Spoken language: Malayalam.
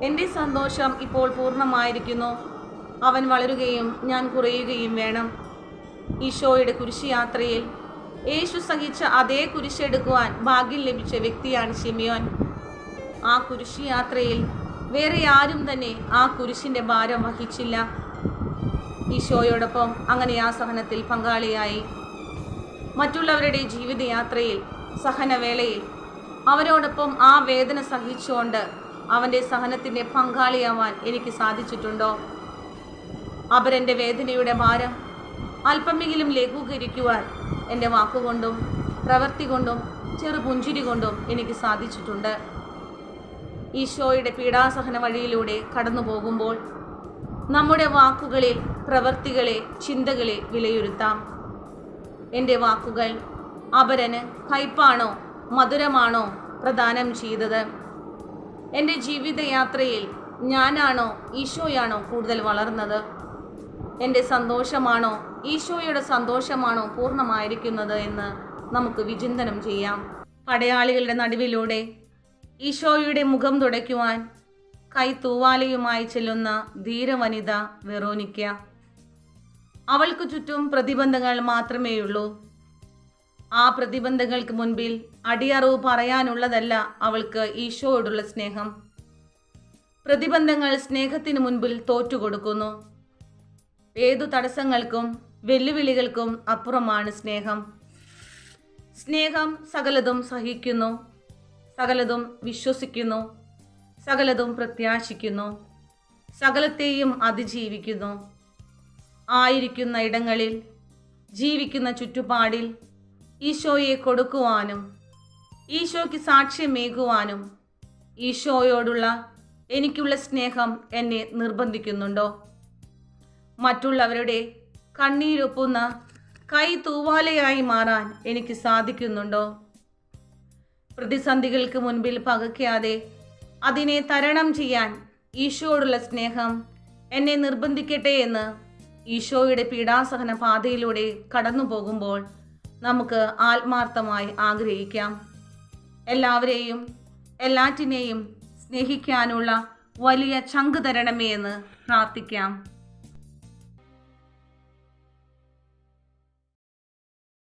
എന്റെ സന്തോഷം ഇപ്പോൾ പൂർണമായിരിക്കുന്നു. അവൻ വളരുകയും ഞാൻ കുറയുകയും വേണം. ഈശോയുടെ കുരിശുയാത്രയിൽ യേശു സഹിച്ച അതേ കുരിശെടുക്കുവാൻ ഭാഗ്യം ലഭിച്ച വ്യക്തിയാണ് ഷിമിയോൻ ആ കുരിശുയാത്രയിൽ വേറെ ആരും തന്നെ ആ കുരിശിന്റെ ഭാരം വഹിച്ചില്ല. ഈശോയോടൊപ്പം അങ്ങനെ ആ സഹനത്തിൽ പങ്കാളിയായി. മറ്റുള്ളവരുടെ ജീവിതയാത്രയിൽ സഹനവേളയിൽ അവരോടൊപ്പം ആ വേദന സഹിച്ചുകൊണ്ട് അവന്റെ സഹനത്തിന്റെ പങ്കാളിയാവാൻ എനിക്ക് സാധിച്ചിട്ടുണ്ടോ? അപരന്റെ വേദനയുടെ ഭാരം അല്പമെങ്കിലും ലഘൂകരിക്കുവാൻ എന്റെ വാക്കുകൊണ്ടും പ്രവൃത്തി കൊണ്ടും ചെറു പുഞ്ചിരി കൊണ്ടും എനിക്ക് സാധിച്ചിട്ടുണ്ട്. ഈശോയുടെ പീഡാസഹന വഴിയിലൂടെ കടന്നു പോകുമ്പോൾ നമ്മുടെ വാക്കുകളിൽ പ്രവൃത്തികളെ ചിന്തകളെ വിലയിരുത്താം. എന്റെ വാക്കുകൾ അപരന് കയ്പാണോ മധുരമാണോ പ്രദാനം ചെയ്തത്? എന്റെ ജീവിതയാത്രയിൽ ഞാനാണോ ഈശോയാണോ കൂടുതൽ വളർന്നത്? എന്റെ സന്തോഷമാണോ ഈശോയുടെ സന്തോഷമാണോ പൂർണമായിരിക്കുന്നത് എന്ന് നമുക്ക് വിചിന്തനം ചെയ്യാം. പടയാളികളുടെ നടുവിലൂടെ ഈശോയുടെ മുഖം തുടയ്ക്കുവാൻ കൈ തൂവാലയുമായി ചെല്ലുന്ന ധീരവനിത വെറോനിക്ക. അവൾക്ക് ചുറ്റും പ്രതിബന്ധങ്ങൾ മാത്രമേയുള്ളൂ. ആ പ്രതിബന്ധങ്ങൾക്ക് മുൻപിൽ അടിയറവ് പറയാനുള്ളതല്ല അവൾക്ക് ഈശോയോടുള്ള സ്നേഹം. പ്രതിബന്ധങ്ങൾ സ്നേഹത്തിന് മുൻപിൽ തോറ്റുകൊടുക്കുന്നു. ഏതു തടസ്സങ്ങൾക്കും വെല്ലുവിളികൾക്കും അപ്പുറമാണ് സ്നേഹം. സ്നേഹം സകലതും സഹിക്കുന്നു സകലതും വിശ്വസിക്കുന്നു സകലതും പ്രത്യാശിക്കുന്നു സകലത്തെയും അതിജീവിക്കുന്നു. ആയിരിക്കുന്ന ഇടങ്ങളിൽ ജീവിക്കുന്ന ചുറ്റുപാടിൽ ഈശോയെ കൊടുക്കുവാനും ഈശോയ്ക്ക് സാക്ഷ്യമേകുവാനും ഈശോയോടുള്ള എനിക്കുള്ള സ്നേഹം എന്നെ നിർബന്ധിക്കുന്നുണ്ടോ? മറ്റുള്ളവരുടെ കണ്ണീരൊപ്പുന്ന കൈ തൂവാലയായി മാറാൻ എനിക്ക് സാധിക്കുന്നുണ്ടോ? പ്രതിസന്ധികൾക്ക് മുൻപിൽ പകയ്ക്കാതെ അതിനെ തരണം ചെയ്യാൻ ഈശോയോടുള്ള സ്നേഹം എന്നെ നിർബന്ധിക്കട്ടെ എന്ന് ഈശോയുടെ പീഡാസഹന പാതയിലൂടെ കടന്നു പോകുമ്പോൾ നമുക്ക് ആത്മാർത്ഥമായി ആഗ്രഹിക്കാം. എല്ലാവരെയും എല്ലാറ്റിനെയും സ്നേഹിക്കാനുള്ള വലിയ ചങ്ക് തരണമേ എന്ന് പ്രാർത്ഥിക്കാം.